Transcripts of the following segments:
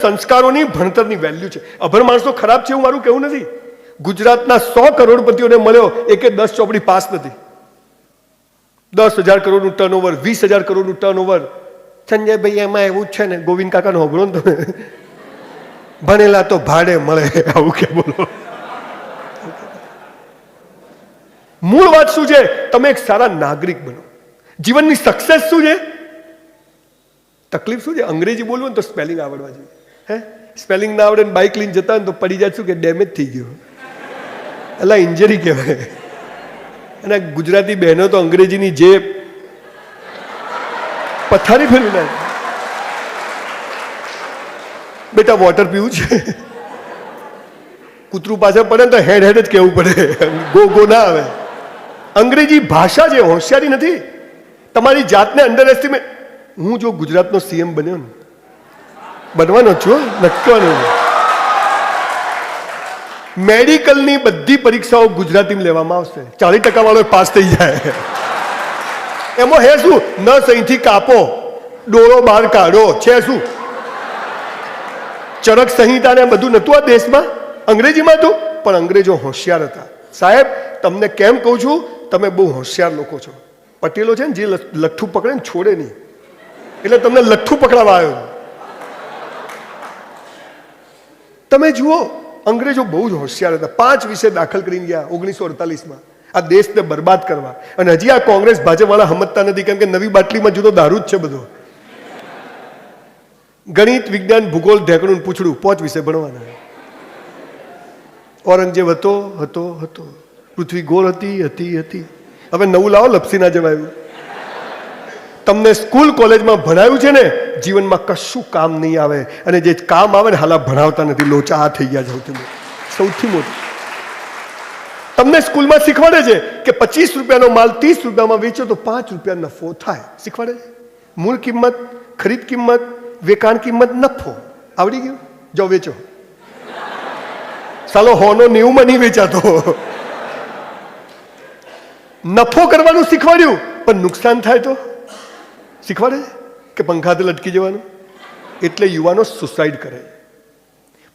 સંસ્કારોની ભણતરની વેલ્યુ છે. અભણ માણસો ખરાબ છે એવું મારું કહેવું નથી. ગુજરાતના સો કરોડપતિઓને મળ્યો, એકે દસ ચોપડી પાસ નથી. દસ હજાર કરોડનું ટર્નઓવર વીસ હજાર કરોડનું ટર્નઓવર સંજયભાઈ, એમાં એવું જ છે ને, ગોવિંદ કાકાનો હોભળો ને તમે. ભણેલા તો ભાડે મળે, આવું કે બોલો. મૂળ વાત શું છે? તમે એક સારા નાગરિક બનો. જીવનની સક્સેસ શું છે? તકલીફ શું છે? અંગ્રેજી બોલવું ને તો સ્પેલિંગ આવડવા જોઈએ. હે? સ્પેલિંગ ના આવડે બાઇક લઈને જતા ને તો પડી જાય શું કે ડેમેજ થઈ ગયું. એટલે ઇન્જરી કહેવાય. અને ગુજરાતી બહેનો તો અંગ્રેજીની જે પથારી ફેરવી નાખે. બેટા વોટર પીવું છે? કૂતરું પાછળ પડે ને તો હેડ હેડ જ કહેવું પડે. ગો ગો ના આવે. અંગ્રેજી ભાષા જે હોશિયારી નથી. તમારી જાતને અંડર એસ્ટિમેટ હું જો ગુજરાતનો સીએમ બન્યો ને બનવાનો છું નક્કવાનો મેડિકલની બધી પરીક્ષાઓ ગુજરાતીમાં લેવામાં આવશે. ચાલીસ ટકા વાળો પાસ થઈ જાય. એમાં હે શું? નસ અહીંથી કાપો, ડોળો બહાર કાઢો, છે શું? ચરક સંહિતા ને બધું નહોતું આ દેશમાં? અંગ્રેજીમાં હતું? પણ અંગ્રેજો હોશિયાર હતા. સાહેબ, તમને કેમ કહું છું? તમે બહુ હોશિયાર લોકો છો. પટેલો છે ને, જે લઠ્ઠું પકડે ને, છોડે નહીં. એટલે તમને લઠ્ઠું પકડાવા આવ્યો. તમે જુઓ, અંગ્રેજો બહુ જ હોશિયાર હતા. પાંચ વિશે દાખલ કરીને ગયા ઓગણીસો અડતાલીસમાં આ દેશને બરબાદ કરવા. અને હજી આ કોંગ્રેસ ભાજપવાળા હમતતા નથી કેમ કે નવી બાટલીમાં જુદો દારૂ જ છે બધો. ગણિત, વિજ્ઞાન, ભૂગોળ, ઢેકણું પૂછડું પાંચ વિશે ભણવાના. ઔરંગઝેબ હતો હતો હતો. પૃથ્વી ગોળ હતી હતી હતી. હવે નવું લાવો, લપસીના જવાયું તમને સ્કૂલ કોલેજમાં ભણાવ્યું છે ને, જીવનમાં કશું કામ નહીં આવે. અને જે કામ આવે ને, હાલા ભણાવતા નથી. લોચા આ થઈ ગયા મોટું. સૌથી મોટું. તમને સ્કૂલમાં શીખવાડે છે કે પચીસ રૂપિયાનો માલ ત્રીસ રૂપિયામાં વેચો તો પાંચ રૂપિયા નફો થાય. શીખવાડે છે? મૂળ કિંમત, ખરીદ કિંમત, વેચાણ કિંમત નફો. આવડી ગયું? જો વેચો. સાલો, હોનો નેવુંમાં નહીં વેચાતો. નફો કરવાનું શીખવાડ્યું, પણ નુકસાન થાય તો? શીખવાડે કે પંખાથી લટકી જવાનું? એટલે યુવાનો સુસાઇડ કરે.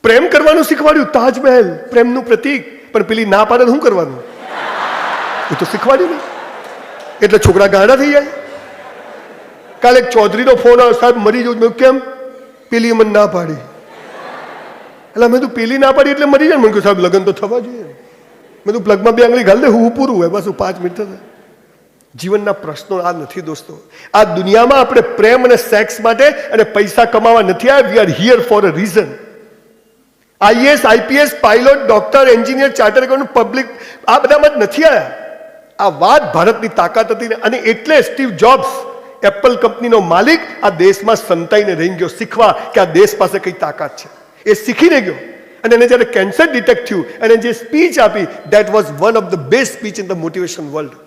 પ્રેમ કરવાનું શીખવાડ્યું, તાજમહેલ, પ્રેમનું પ્રતીક. પણ પેલી ના પાડે શું કરવાનું? એ તો શીખવાડ્યું ને. એટલે છોકરા ગાડા થઈ જાય. કાલે એક ચૌધરીનો ફોન આવ્યો, સાહેબ, મરી જવું મેં કેમ? પેલી મને ના પાડી. એટલે મેં તું પેલી ના પાડી એટલે મરી જાય. મને કહ્યું સાહેબ, લગ્ન તો થવા જોઈએ. મેં તું પ્લગમાં બે આંગળી ઘાલ દે, હું પૂરું હોય બસ પાંચ મિનિટ થશે જીવનના પ્રશ્નો આ નથી દોસ્તો. આ દુનિયામાં આપણે પ્રેમ અને સેક્સ માટે અને પૈસા કમાવા નથી આવ્યા. We are here for a reason IAS IPS pilot doctor engineer charter public આ બધામાં જ નથી આવ્યા. આ વાત ભારતની તાકાત હતી ને અને એટલે સ્ટીવ જોબ્સ એપલ કંપનીનો માલિક, આ દેશમાં સંતાઈને રહી ગયો. શીખવા કે આ દેશ પાસે કઈ તાકાત છે. એ શીખીને ગયો. અને એને જ્યારે કેન્સર ડિટેક્ટ થયું અને જે સ્પીચ આપી that was one of the best speech in the motivation world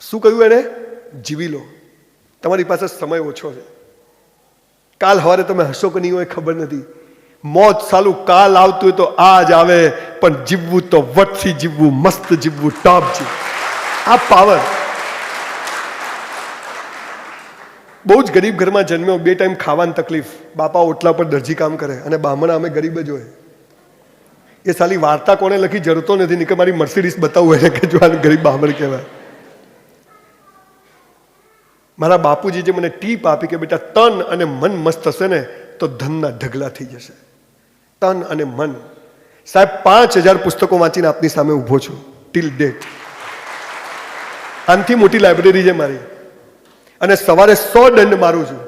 શું કહ્યું એને? જીવી લો. તમારી પાસે સમય ઓછો છે. કાલ સવારે તમે હશો કે નહીં હોય ખબર નથી. મોત સાલું કાલ આવતું હોય તો આજ આવે, પણ જીવવું તો વટથી જીવવું, મસ્ત જીવવું ટોપ જીવવું આ પાવર બહુ જ ગરીબ ઘરમાં જન્મ્યો, બે ટાઈમ ખાવાની તકલીફ. બાપા ઓટલા પર દરજી કામ કરે અને બામણા અમે ગરીબ જ હોય. એ સાલી વાર્તા કોને લખી જરતો નથી નહીં મારી મર્સિડીસ બતાવવું એને કે જો આને ગરીબ બામણ કહેવાય. મારા બાપુજી જે મને ટીપ આપી કે બેટા, તન અને મન મસ્ત હશે ને, તો ધનના ઢગલા થઈ જશે. તન અને મન. સાહેબ, પાંચ હજાર પુસ્તકો વાંચીને આપની સામે ઊભો છું. ટીલ ડેટ આનથી મોટી લાઇબ્રેરી છે મારી. અને સવારે સો દંડ મારું છું.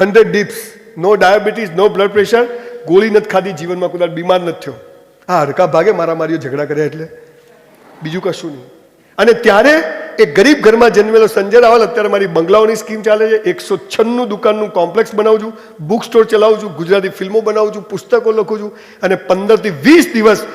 Hundred dips no diabetes no blood pressure ગોળી નથી ખાધી, જીવનમાં કદાચ બીમાર નથી થયો. હા હડકા ભાગે મારા મારીઓ ઝઘડા કર્યા એટલે. બીજું કશું નહીં. અને ત્યારે એ ગરીબ ઘરમાં જન્મેલો સંજય રાવલ અત્યારે મારી બંગલાઓની સ્કીમ ચાલે છે. એકસો છન્નું દુકાનનું કોમ્પ્લેક્સ બનાવું છું. બુક સ્ટોર ચલાવું છું. ગુજરાતી ફિલ્મો બનાવું છું. પુસ્તકો લખું છું. અને પંદરથી વીસ દિવસ